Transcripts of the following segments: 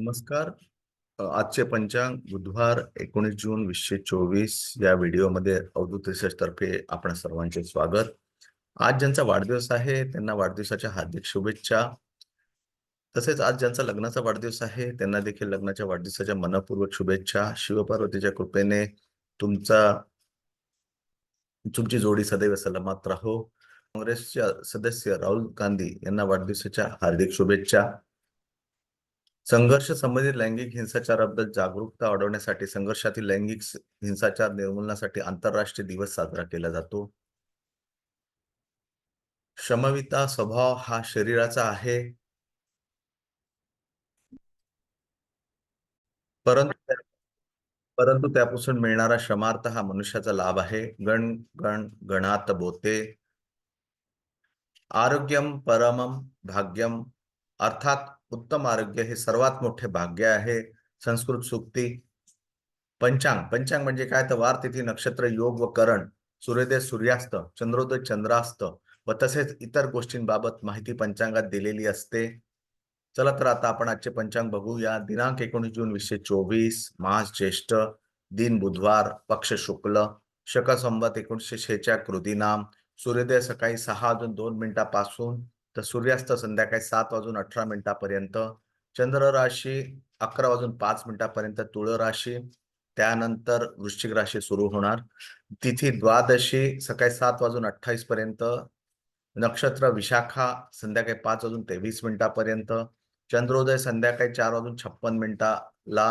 नमस्कार. आजचे पंचांग बुधवार एकोणीस जून वीसशे चोवीस या व्हिडिओमध्ये अवधूत रिसर्च तर्फे आपण सर्वांचे स्वागत. आज ज्यांचा वाढदिवस आहे त्यांना वाढदिवसाच्या हार्दिक शुभेच्छा. तसेच आज ज्यांचा लग्नाचा वाढदिवस आहे त्यांना देखील लग्नाच्या वाढदिवसाच्या मनपूर्वक शुभेच्छा. शिवपार्वतीच्या कृपेने तुमचा तुमची जोडी सदैव सलामत राहो. काँग्रेसच्या सदस्य राहुल गांधी यांना वाढदिवसाच्या हार्दिक शुभेच्छा. संघर्ष संबंधित लैंगिक हिंसाचाराबद्दल जागरूकता वाढवण्यासाठी संघर्षातील लैंगिक हिंसाचार निर्मूलनासाठी आंतरराष्ट्रीय दिवस साजरा केला जातो. श्रमविता स्वभाव हा शरीराचा आहे. परंतु परंतु त्यापासून मिळणारा क्षमार्थ हा मनुष्याचा लाभ आहे. गण गण गणात बोते. आरोग्यम परमम भाग्यम अर्थात उत्तम आरोग्य हे सर्वात मोठे भाग्य आहे. संस्कृत सुक्ती पंचांग पंचांग म्हणजे काय? तर वार तिथी नक्षत्र योग व करण सूर्योदय सूर्यास्त चंद्रोदय चंद्रास्त व तसेच इतर गोष्टींबाबत माहिती पंचांगात दिलेली असते. चला तर आता आपण आजचे पंचांग बघूया. दिनांक एकोणीस जून वीसशे चोवीस मास ज्येष्ठ दिन बुधवार पक्ष शुक्ल शक संवत एकोणीसशे शेच्या कृदिनाम सूर्योदय सकाळी सहा अजून दोन मिनिटापासून तर सूर्यास्त संध्याकाळी सात वाजून अठरा मिनिटापर्यंत चंद्र राशी अकरा वाजून पाच मिनिटापर्यंत तुळ राशी त्यानंतर वृश्चिक राशी सुरू होणार. तिथी द्वादशी सकाळी सात वाजून अठ्ठावीस पर्यंत नक्षत्र विशाखा संध्याकाळी पाच वाजून तेवीस मिनिटापर्यंत चंद्रोदय संध्याकाळी चार वाजून छप्पन मिनिटाला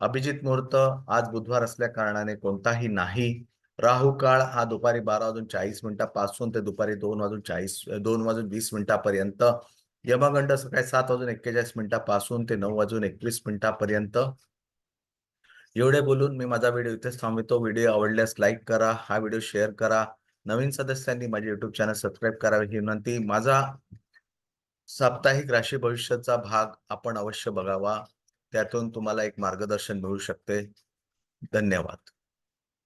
अभिजित मुहूर्त आज बुधवार असल्या कारणाने कोणताही नाही. राहू काळ हा दुपारी बारा वाजून चाळीस मिनिटापासून ते दुपारी दोन वाजून चाळीस दोन वाजून वीस मिनिटापर्यंत. यमगंड सकाळी सात वाजून एक्केचाळीस मिनिटापासून ते नऊ वाजून एकवीस मिनिटापर्यंत. एवढे बोलून मी माझा व्हिडिओ इथेच थांबवतो. व्हिडिओ आवडल्यास लाईक करा हा व्हिडिओ शेअर करा. नवीन सदस्यांनी माझे युट्यूब चॅनल सबस्क्राईब करावे ही विनंती. माझा साप्ताहिक राशी भविष्याचा भाग आपण अवश्य बघावा. त्यातून तुम्हाला एक मार्गदर्शन मिळू शकते. धन्यवाद.